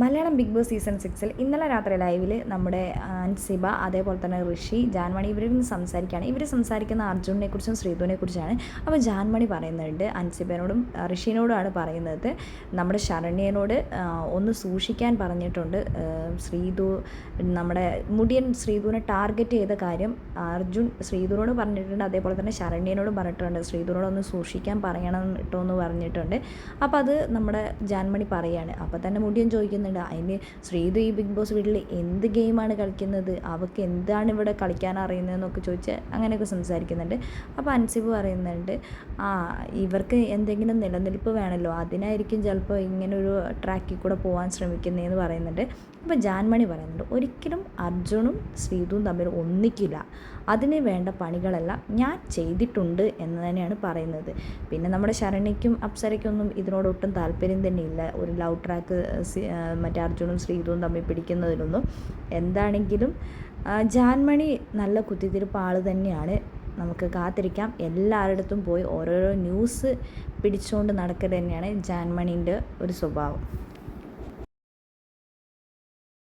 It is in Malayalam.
മലയാളം ബിഗ് ബോസ് സീസൺ സിക്സിൽ ഇന്നലെ രാത്രി ലൈവിൽ നമ്മുടെ അൻസിബ അതേപോലെ തന്നെ ഋഷി ജാൻമണി ഇവരിൽ നിന്ന് സംസാരിക്കുകയാണ്. ഇവർ സംസാരിക്കുന്ന അർജുനെ കുറിച്ചും ശ്രീധുവിനെ കുറിച്ചാണ് അപ്പോൾ ജാൻമണി പറയുന്നുണ്ട് അൻസിബനോടും ഋഷിനോടുമാണ് പറയുന്നത് നമ്മുടെ ശരണ്യനോട് ഒന്ന് സൂക്ഷിക്കാൻ പറഞ്ഞിട്ടുണ്ട് ശ്രീധു നമ്മുടെ മുടിയൻ ശ്രീധുവിനെ ടാർഗറ്റ് ചെയ്ത കാര്യം അർജുൻ ശ്രീധുവിനോട് പറഞ്ഞിട്ടുണ്ട് അതേപോലെ തന്നെ ശരണ്യനോടും പറഞ്ഞിട്ടുണ്ട് ശ്രീധുവിനോട് ഒന്ന് സൂക്ഷിക്കാൻ പറയണം കേട്ടോ എന്ന് പറഞ്ഞിട്ടുണ്ട്. അപ്പോൾ അത് നമ്മുടെ ജാൻമണി പറയുകയാണ് അപ്പോൾ തന്നെ മുടിയൻ ചോദിക്കുന്നത് പറയുന്നുണ്ട് അതിന് ശ്രീതു ഈ ബിഗ് ബോസ് വീട്ടിൽ എന്ത് ഗെയിമാണ് കളിക്കുന്നത്? അവൾക്ക് എന്താണ് ഇവിടെ കളിക്കാൻ അറിയുന്നതെന്നൊക്കെ ചോദിച്ച് അങ്ങനെയൊക്കെ സംസാരിക്കുന്നുണ്ട്. അപ്പോൾ അൻസിബ് പറയുന്നുണ്ട് ആ ഇവർക്ക് എന്തെങ്കിലും നിലനിൽപ്പ് വേണമല്ലോ അതിനായിരിക്കും ചിലപ്പോൾ ഇങ്ങനൊരു ട്രാക്കിൽ കൂടെ പോകാൻ ശ്രമിക്കുന്നതെന്ന് പറയുന്നുണ്ട്. അപ്പോൾ ജാൻമണി പറയുന്നുണ്ട് ഒരിക്കലും അർജുനും ശ്രീതുവും തമ്മിൽ ഒന്നിക്കില്ല. അതിന് വേണ്ട പണികളെല്ലാം ഞാൻ ചെയ്തിട്ടുണ്ട് എന്ന് തന്നെയാണ് പറയുന്നത്. പിന്നെ നമ്മുടെ ശരണിക്കും അപ്സരയ്ക്കൊന്നും ഇതിനോടൊട്ടും താല്പര്യം തന്നെ ഇല്ല ഒരു ലവ് ട്രാക്ക് മറ്റേ അർജുനും ശ്രീതുവും തമ്മിൽ പിടിക്കുന്നതിനൊന്നും. എന്താണെങ്കിലും ജാൻമണി നല്ല കുത്തിത്തിരിപ്പ് ആൾ തന്നെയാണ്. നമുക്ക് കാത്തിരിക്കാം. എല്ലാവരുടെ പോയി ഓരോരോ ന്യൂസ് പിടിച്ചുകൊണ്ട് നടക്കുക തന്നെയാണ് ജാൻമണീന്റെ ഒരു സ്വഭാവം.